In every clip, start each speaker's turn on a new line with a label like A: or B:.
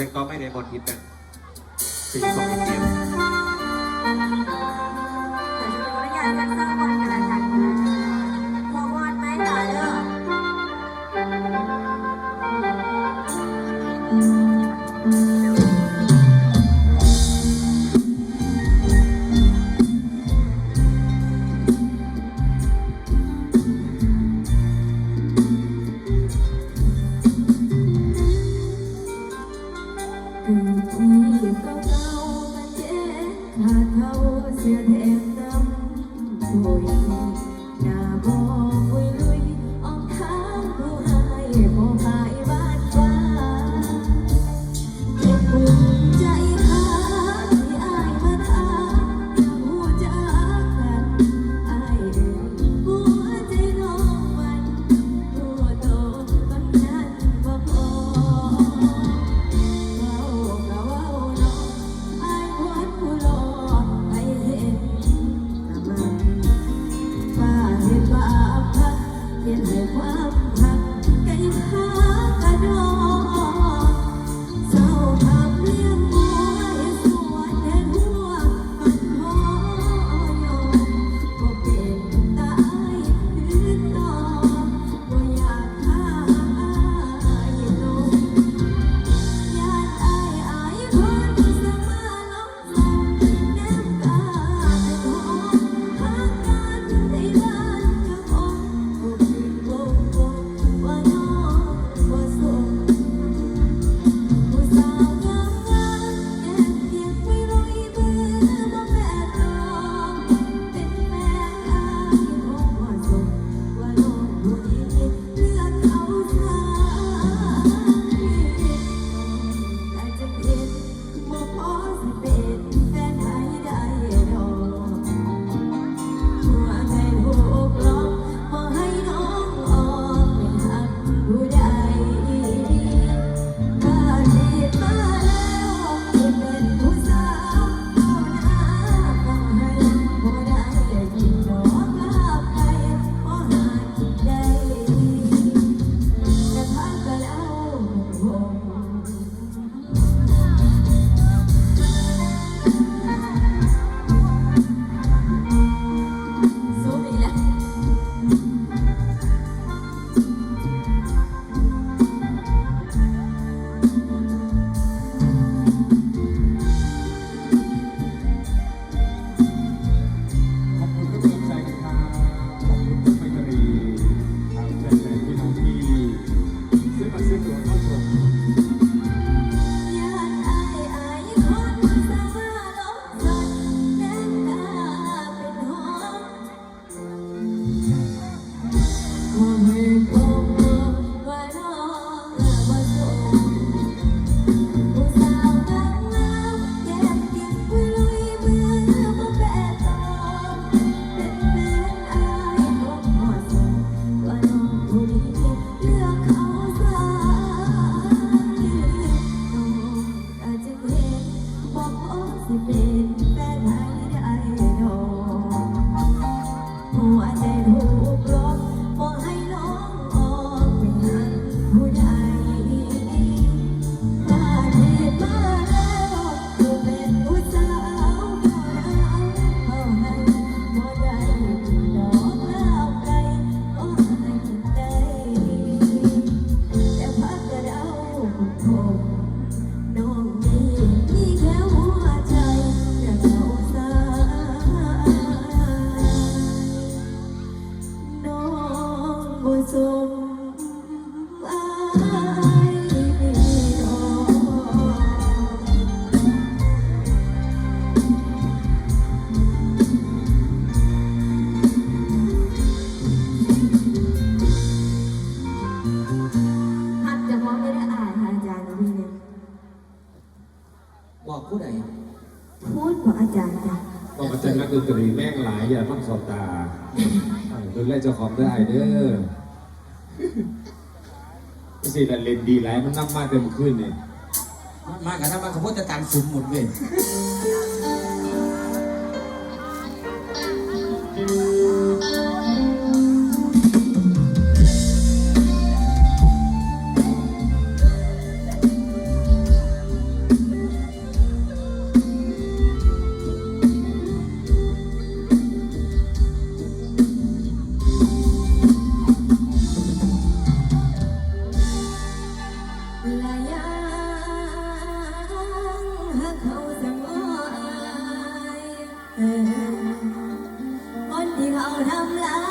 A: เป็นก็ไม่ได้บอลฮิตกันสี่สองเก
B: ม เดี๋
C: ยวจะไปดูได้ยักั
D: น
C: สักวัน จารย์จ้ะต้องอาจารย์นั
A: กด
D: นตรีแม่งหลายอย่าต้องสอบตาดูแลเจ้าของด้เด้อพี่สิเล่นดีหลายมันนั่งมากเต็มขึ้นเนี่ย
A: มากกับถ้ามา
C: กกับพวกจะ
A: ตาม
C: สุ่มหมดเลย ทำลา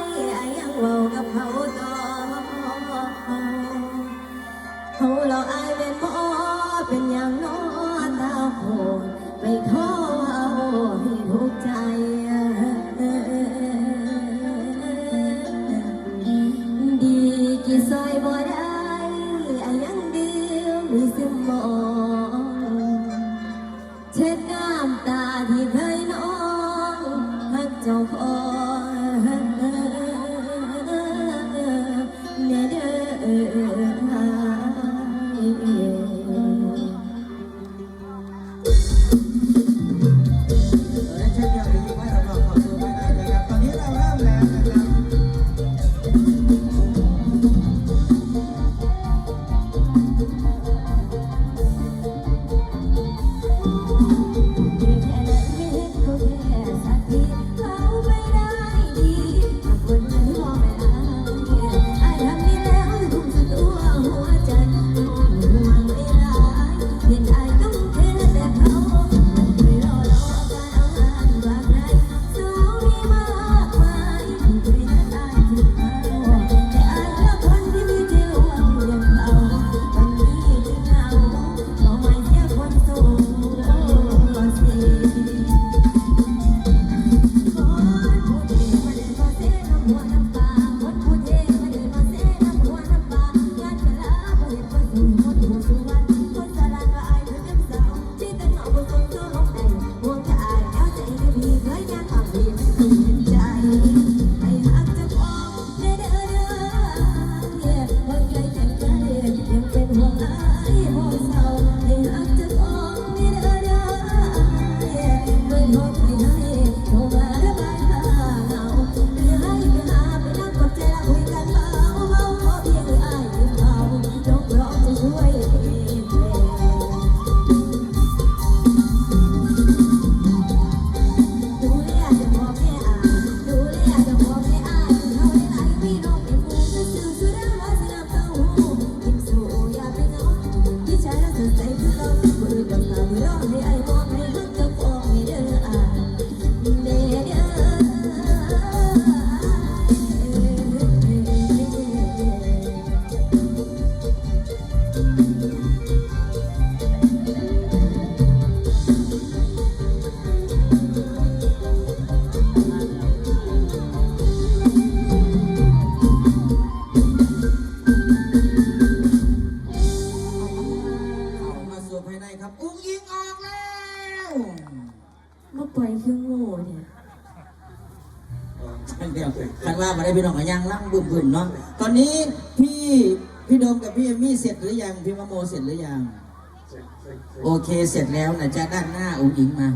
C: ยอายังเว้ากับเขาต่อเขาหลอกอายเป็นพ่อเป็นอย่างน้อง เชื่อโง่เนี่ยเดีวข้า
A: งล่า
C: ง
A: มาได้พี่น้องกันยังล่างบึ้มๆเนาะ ตอนนี้พี่พี่โดมกับพี่เอมี่เสร็จหรือยัง พี่มโมเสร็จหรือยัง โอเคเสร็จแล้วนะจ๊ะด้านหน้าอุ้งอิงมา